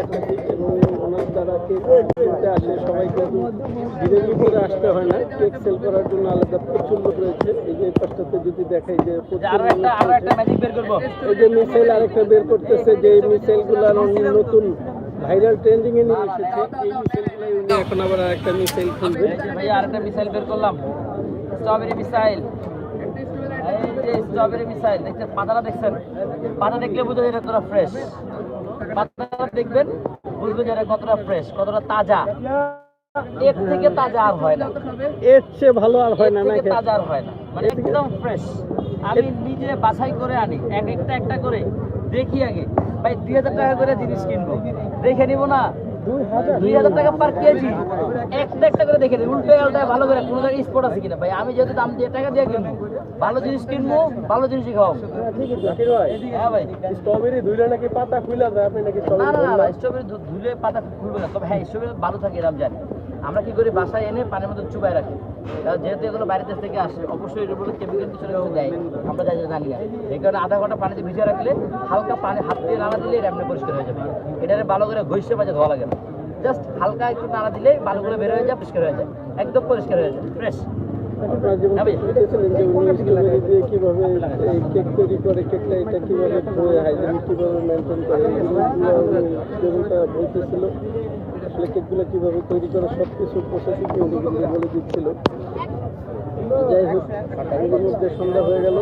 একাধিক এবং ওনার দ্বারা কেক কিনতে আসে সবাই ডিলিভারি করে আসতে হয় না আলাদা প্রচুর রয়েছে যদি দেখাই যে এই যে বের করতেছে যে মিসাইলগুলো নতুন ভাইরাল ট্রেন্ডিং এ নিয়ে এসেছে এখন আবার আরেকটা মিসাইল খুলবে ভাই আরেকটা মিসাইল বের করলাম স্ট্রবেরি মিসাইল যে স্ট্রবেরি মিসাইল দেখছেন পাতাটা দেখছেন? পাতা দেখলে বুঝবেন এটা কতটা ফ্রেশ পাতাটা দেখবেন বুঝবেন যে কতটা ফ্রেশ কতটা তাজা। এর থেকে তাজা আর হয় না। এর চেয়ে ভালো আর হয় না নাকি তাজা আর হয় না। মানে একদম ফ্রেশ আমি নিজে বাছাই করে আনি এক একটা একটা করে। দেখি আগে। ভাই দুই হাজার টাকা করে জিনিস কিনবো। দেখে নিব না? দাম টাকা দিয়ে কিনবো, ভালো জিনিস কিনবো, ভালো জিনিসই ভাই। স্ট্রবেরি পাতা খুলে যায় নাকি ধুলে পাতা খুলবে না। তবে হ্যাঁ স্ট্রবেরি ভালো থাকে এরকম জানি। আমরা কি করি, বাসায় এনে পানির মধ্যে চুবাই রাখি। যেহেতু এগুলো বাইরের দেশ থেকে আসে, অবশ্যই এর উপরে কেমিক্যাল কিছু দেয়। আমরা যাই জানি না। এই কারণে আধা ঘণ্টা পানিতে ভিজিয়ে রাখলে হালকা পানি, হাত দিয়ে নাড়া দিলে এটা আপনি পরিষ্কার হয়ে যাবে। এটা ভালো করে ঘষে বাজে ধোয়া লাগে না। জাস্ট হালকা একটু নাড়া দিলে বালুগুলো বের হয়ে যায়, পরিষ্কার হয়ে যায়। একদম পরিষ্কার হয়ে যায়। ফ্রেশ আপনারা যেমন যে উনি স্ট্রবেরি দিয়ে কীভাবে এই কেক তৈরি করে কেকটা এটা কীভাবে কীভাবে মেনটেন করে যেমনটা বলতেছিল আসলে কেকগুলো কীভাবে তৈরি করে সব কিছু প্রসেসিং উনি কিন্তু বলে দিচ্ছিল। যাই হোক এগুলোর মধ্যে সন্ধ্যা হয়ে গেল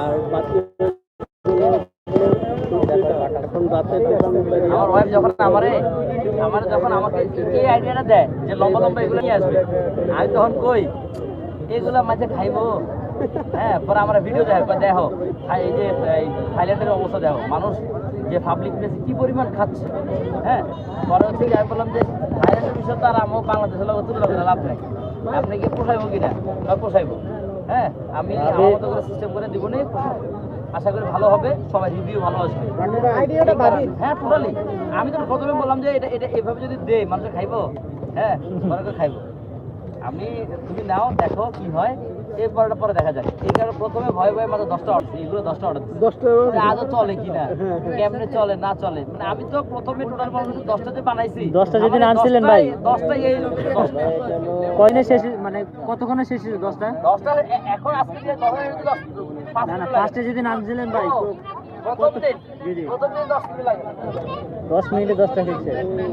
আর বাকি এখন আমার ওয়াইফ যখন আমারে আমার যখন আমাকে এই আইডিয়াটা দেয় যে লম্বা লম্বা এগুলো নিয়ে আসবে আমি তখন কই? এগুলা মাঝে খাইবো। হ্যাঁ পরে আমরা ভিডিও দেখো দেখো এই যে থাইল্যান্ডের অবস্থা দেখো মানুষ যে পাবলিক প্লেসে কি পরিমাণ খাচ্ছে। হ্যাঁ পরে হচ্ছে কি আমি বললাম যে থাইল্যান্ডের বিষয় তো আর আমার বাংলাদেশের লোক তুলে করে লাভ নাই। আপনি কি পোষাইবো কিনা? বা পোষাইবো। হ্যাঁ আমি আমার মতো করে সিস্টেম করে দিব নি আশা করি ভালো হবে সবাই রিভিউ ভালো আসবে। হ্যাঁ টোটালি আমি তো প্রথমে বললাম যে এটা এটা এভাবে যদি দেই মানুষ খাইবো? হ্যাঁ খাইবো। আমি তুমি নাও দেখো কি হয়। এরপরটা পরে দেখা যাক। এই কারণে প্রথমে ভয় ভয়ে মাত্র দশটা অর্ডার এগুলো দশটা অর্ডার দশটা আজও চলে কিনা কেমনে চলে না চলে। মানে আমি তো প্রথমে টোটাল বললাম দশটা যে বানাইছি। দশটা যেদিন আনছিলেন ভাই? দশটাই এই দশটা। কয়নে শেষ মানে কতক্ষণে শেষ হয়েছে দশটা? দশটা এখন আজকে যে দশ মিনিট দশ পাঁচ না না ফার্স্টে যেদিন আনছিলেন ভাই প্রথম দিন। জি, জি। প্রথম দিন দশ মিনিট লাগে। দশ মিনিটে দশটা এই এই।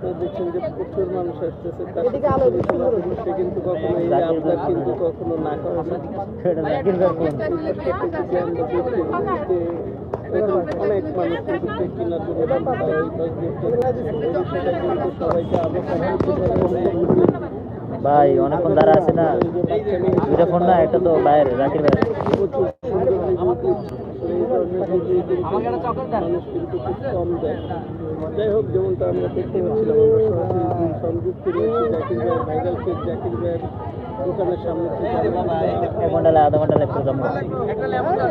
তো দেখছেন যে প্রচুর মানুষ আসতেছে তার সে কিন্তু কখনো এই আপনার কিন্তু কখনো না করা যায়। ভাই অনেক মানুষ কিন্তু সবাইকে ভাই অনেকক্ষণ দাঁড়া আছে না? দুইটা ফোন না একটা তো বাইরে ভাই। যাই হোক যেমনটা আমরা দেখতে পাচ্ছিলাম আমরা সংযুক্ত রয়েছি জাকির ভাইয়ের ভাইরাল কেক জাকির ভাইয়ের দোকানের সামনে এক ঘণ্টা আধা ঘণ্টা লাগে প্রোগ্রাম একটা লেমন দাও।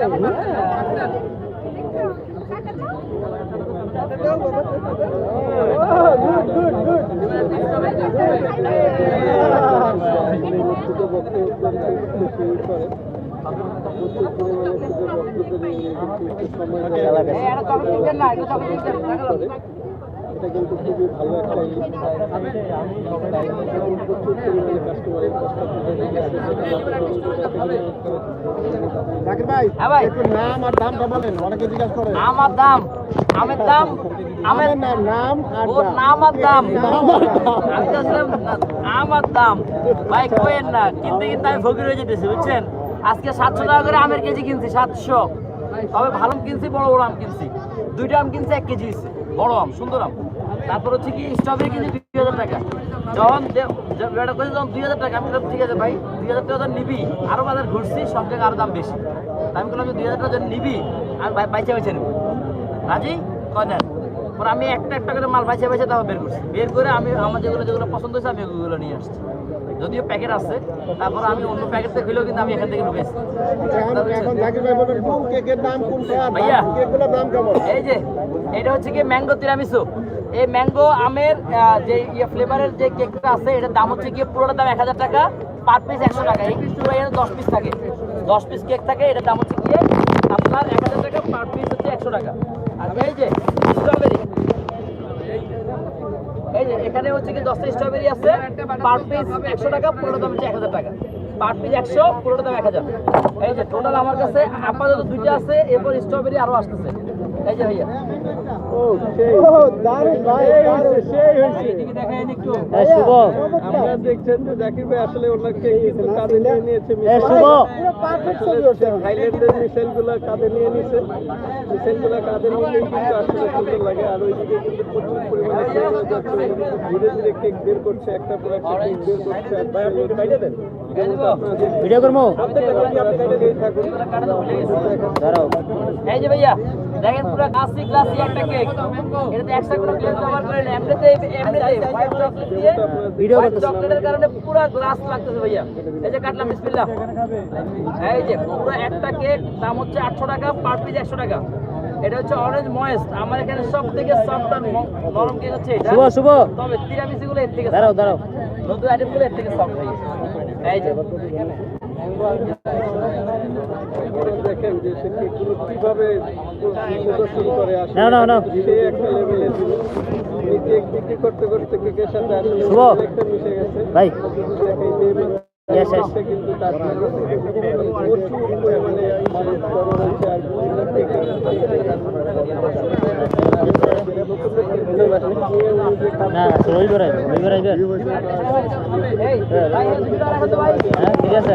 ক্ষুদে বক্তব্য করে এটা কিন্তু খুবই ভালো একটা নাম আর দামটা বলেন অনেকে জিজ্ঞাসা করে আমার দাম আমের দাম। আমের নাম নাম আর দাম নাম আর দাম। আমার দাম ভাই কোয়েন না কিনতে কিনতে আমি ফকির হয়ে যেতেছি বুঝছেন? আজকে সাতশো টাকা করে আমের কেজি কিনছি, সাতশো। তবে ভালো কিনছি, বড় বড় আম কিনছি। দুইটা আম কিনছি, এক কেজি বড় আম, সুন্দর আম। তারপর হচ্ছে কি স্ট্রবেরি কিনছি দুই হাজার টাকা। যখন বেটা করেছে, তখন দুই হাজার টাকা। আমি ঠিক আছে ভাই, দুই হাজার টাকা যখন নিবি, আরও বাজার ঘুরছি, সব জায়গায় আরও দাম বেশি। আমি বললাম, দুই হাজার টাকা যখন নিবি বাই- বাইচে বাইচে নেব। রাজি? কয় আমি একটা একটা করে মাল বাইছে বাইছে তাও বের করছি। বের করে আমি আমার যেগুলো যেগুলো পছন্দ হয়েছে, আমি ওগুলো নিয়ে আসছি। যদিও প্যাকেট আছে তারপর আমি অন্য প্যাকেট থেকে কিন্তু আমি এখান থেকে ঢুকেছি। ভাইয়া। এই যে এটা হচ্ছে কি ম্যাঙ্গো তিরামিসু এই ম্যাঙ্গো আমের যে ইয়ে ফ্লেভারের যে কেকটা আছে এটার দাম হচ্ছে গিয়ে পুরোটা দাম এক হাজার টাকা পার পিস একশো টাকা। এই পুরো এখানে দশ পিস থাকে। দশ পিস কেক থাকে এটার দাম হচ্ছে গিয়ে আপনার এক হাজার টাকা পার পিস হচ্ছে একশো টাকা। আর এই যে স্ট্রবেরি এখানে হচ্ছে কি দশটা স্ট্রবেরি আছে পার পিস একশো টাকা, পুরোটা দাম হচ্ছে এক হাজার টাকা। পার পিস একশো, পুরোটা দাম এক হাজার। এই যে টোটাল আমার কাছে আপাতত দুইটা আছে, এরপর স্ট্রবেরি আরও আসতেছে। এই যে ভাইয়া। আপনারা দেখছেন যে জাকির ভাই আসলে ওনাকে কিন্তু কাঁধে নিয়ে নিয়েছে নিয়ে নিছে মিসাইলগুলো কাঁধে আর ওইদিকে কিন্তু প্রচুর বের করছে একটা। ভিডিও করব এই দেখেন পুরো কাশি গ্লাসি একটা কেক এটাতে এক্সট্রা কোনো গ্লাস ব্যবহার করেন এমনিতে এমনিতে হোয়াইট চকলেট দিয়ে ভিডিও হোয়াইট চকলেটের কারণে পুরো গ্লাস লাগতেছে ভাইয়া। এই যে কাটলাম বিসমিল্লাহ। এই যে পুরো একটা কেক দাম হচ্ছে আটশো টাকা পার পিস একশো টাকা। এটা হচ্ছে অরেঞ্জ ময়েস্ট আমার এখানে সব থেকে সফট আর নরম কেক হচ্ছে এটা। শুভ শুভ। তবে তিরামিসি গুলো এর থেকে দাঁড়াও দাঁড়াও। নতুন আইটেমগুলো এর থেকে সফট এই যে। আপনারা দেখেন যে সে কীভাবে প্রদর্শন করে আসে। সে একটা লেভেলে ছিল কেক বিক্রি করতে করতে কেকের সাথে আসলে একটা মিশে গেছে। ভাই। কিন্তু তার প্রচুর মানে বড় হয়েছে আর বিভিন্ন কেকের না হতো ভাই হ্যাঁ ঠিক আছে।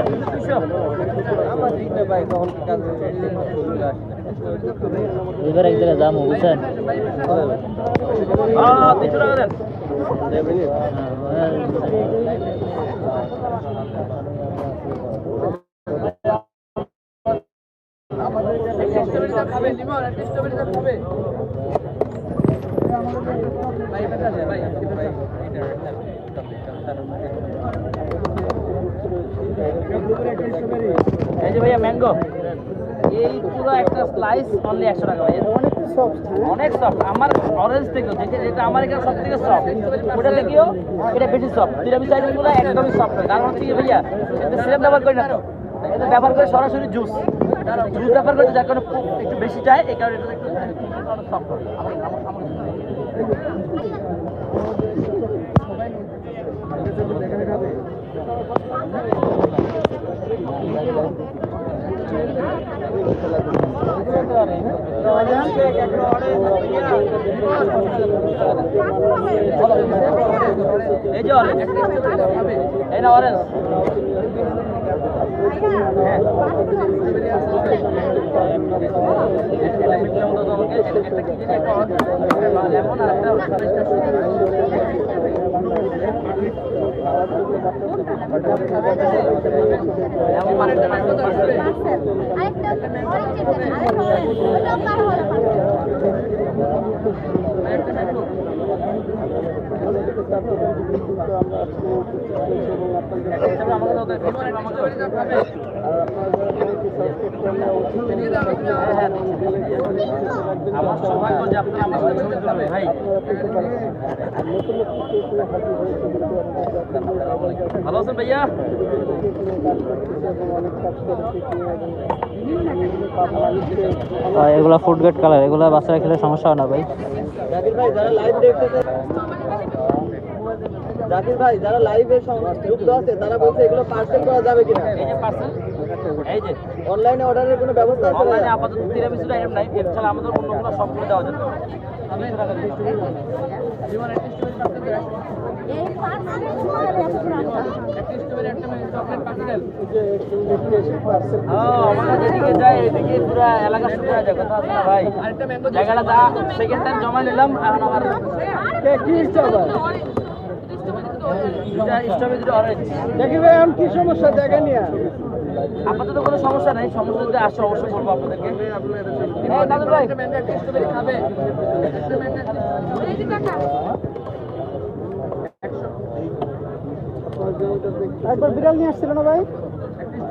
রবিবার এক জায়গায় যাব বুঝছেন তিনশো টাকা দেন এই যে ভাইয়া ম্যাঙ্গো এই পুরো একটা স্লাইস অনলি একশো টাকা ভাইয়া অনেক সফট আমার অরেঞ্জ থেকে যেটা যেটা আমার এখানে সব থেকে সফট ওটা থেকেও এটা বেশি সফট তিরামি সাইডগুলো একদমই সফট কারণ হচ্ছে কি ভাইয়া এটা সিরাপ ব্যবহার করি না তো। এটা ব্যবহার করে সরাসরি জুস জুস ব্যবহার করে যার কারণে একটু বেশি চায় এই কারণে এটা একটু সফট হয় আমার আমার আমার এই যে এই না অরেঞ্জ আরেকটা অরেঞ্জ হলো আমার সৌভাগ্য যে আপনারা আমার সাথে ছবি ভাই ভালো আছেন ভাইয়া? এগুলা ফুড গেট কালার এগুলা বাচ্চারা খেলে সমস্যা হয় না ভাই। জাকির ভাই যারা লাইভ দেখতেছে জাকির ভাই যারা লাইভে যুক্ত আছে তারা বলছে এগুলো পার্সেল করা যাবে কিনা? এই যে পার্সেল এই যে। অনলাইনে অর্ডারের কোনো ব্যবস্থা আছে? অনলাইনে আপাতত তিরামিসুর আইটেম নাই। এছাড়া আমাদের অন্যগুলো সবগুলো দেওয়া যাবে এই আমরা যেদিকে যাই এদিকে পুরো এলাকা শুরু যায়। কথা ভাই? জায়গাটা সেকেন্ড টাইম জমা নিলাম এখন আমার কি ইচ্ছা আবার দুটা স্ট্রবেরি অরেঞ্জ জাকির ভাই এখন কি সমস্যা? নিয়ে আপাতত কোনো সমস্যা নাই সমস্যা যদি আসে অবশ্যই বলব আপনাদেরকে। হ্যাঁ দাদু ভাই। একবার বিড়াল নিয়ে আসছিল না ভাই?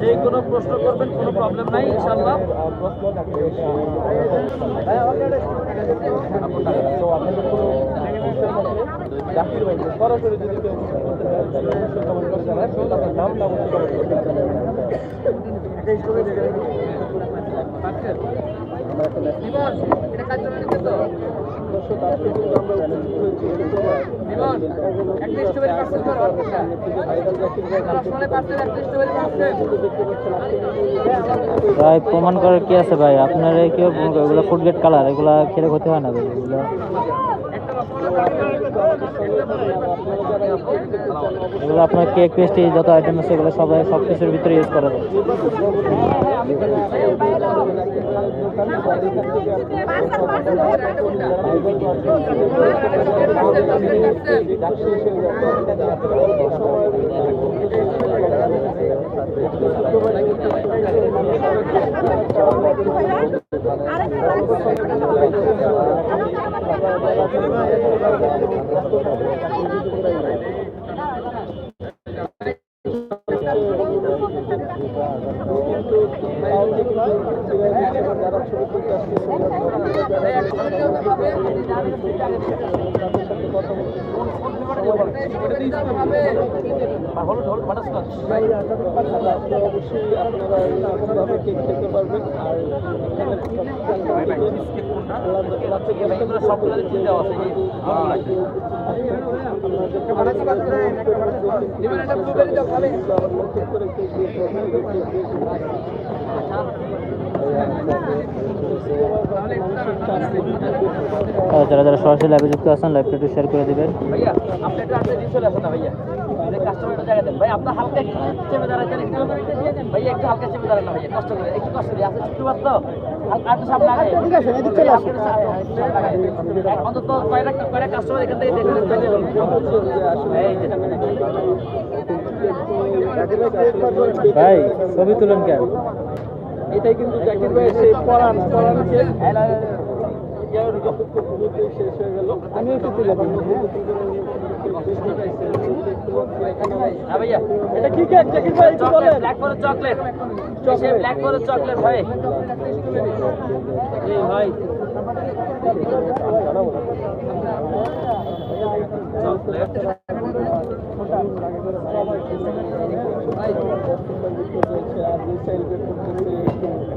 যে কোনো প্রশ্ন করবেন কোনো প্রবলেম নাই ইনশাআল্লাহ। সরাসরি যদি কেউ চায় তার দর্শক, আজকে কিন্তু আমরা উপস্থিত হয়েছি জাকির ভাই প্রমাণ করার কি আছে ভাই? আপনারা কেউ এগুলো ফুড গেট কালার এগুলা খেলে ক্ষতি হয় না ভাই? এগুলো এগুলো আপনার কেক পেস্ট্রি যত আইটেম আছে এগুলো সবাই সব কিছুর ভিতরে ইউজ করা যায় অবশ্যই আপনারা এরকমভাবে কেক খেতে পারবেন আর দেওয়া আছে আর যারা যারা সরাসরি লাইভে যুক্ত আছেন লাইভটা একটু শেয়ার করে দিবেন। যে। ভাই ছবি তুলেন কেন? এটাই কিন্তু জাকির ভাই সেই পরান পরান কেক শেষ হয়ে গেল। আমি হ্যাঁ ভাইয়া। এটা কি কেক জাকির ভাই? একটু চকলেট বলেন। Black forest chocolate. Chocolate black forest chocolate ভাই। এই ভাই। চকলেট।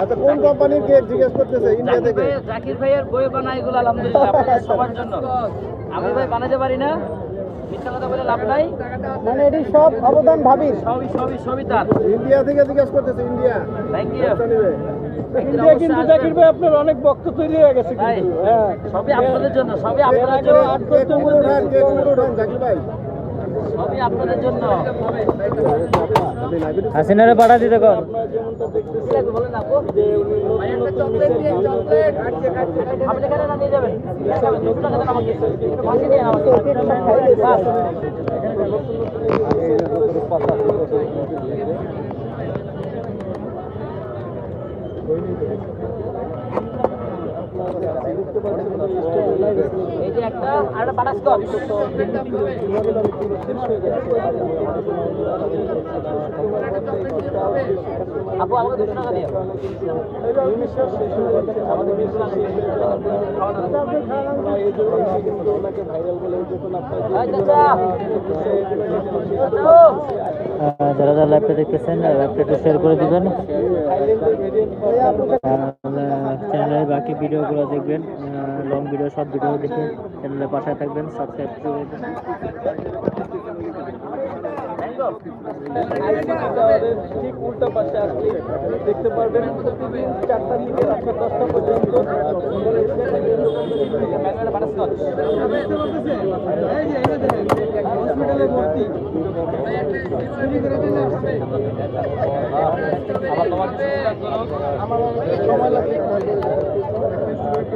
আচ্ছা কোন কোম্পানির কেক জিজ্ঞেস করতেছে ইন্ডিয়া থেকে? জাকির ভাইয়ের বই এগুলো আলহামদুলিল্লাহ আপনাদের সবার জন্য। আমি ভাই বানাতে পারি না। মিথ্যা কথা বলে লাভ নাই। মানে এটি সব অবদান ভাবির? সবই সবই সবই তার। ইন্ডিয়া থেকে জিজ্ঞেস করতেছে ইন্ডিয়া থ্যাংক ইউ ইন্ডিয়া কিন্তু জাকির ভাই আপনার অনেক বক্ত তৈরি হয়ে গেছে কিন্তু হ্যাঁ। সবই আপনাদের জন্য সবই আপনাদের জন্য উপরে উঠান কেক জাকির ভাই সবই আপনাদের জন্য হাসিনারে পাঠা দিতে কর। কি লাগবে যারা যারা লাইভটা দেখতেছেন একটু শেয়ার করে দিবেন। ভিডিওগুলো দেখবেন লং ভিডিও শর্ট ভিডিও দেখে চ্যানেলের পাশে থাকবেন সাবস্ক্রাইব করে দেখতে পারবেন পর্যন্ত আমার অনেক সময় লাগে আজকে আর এই জায়গায় এটা কেমন আছে বল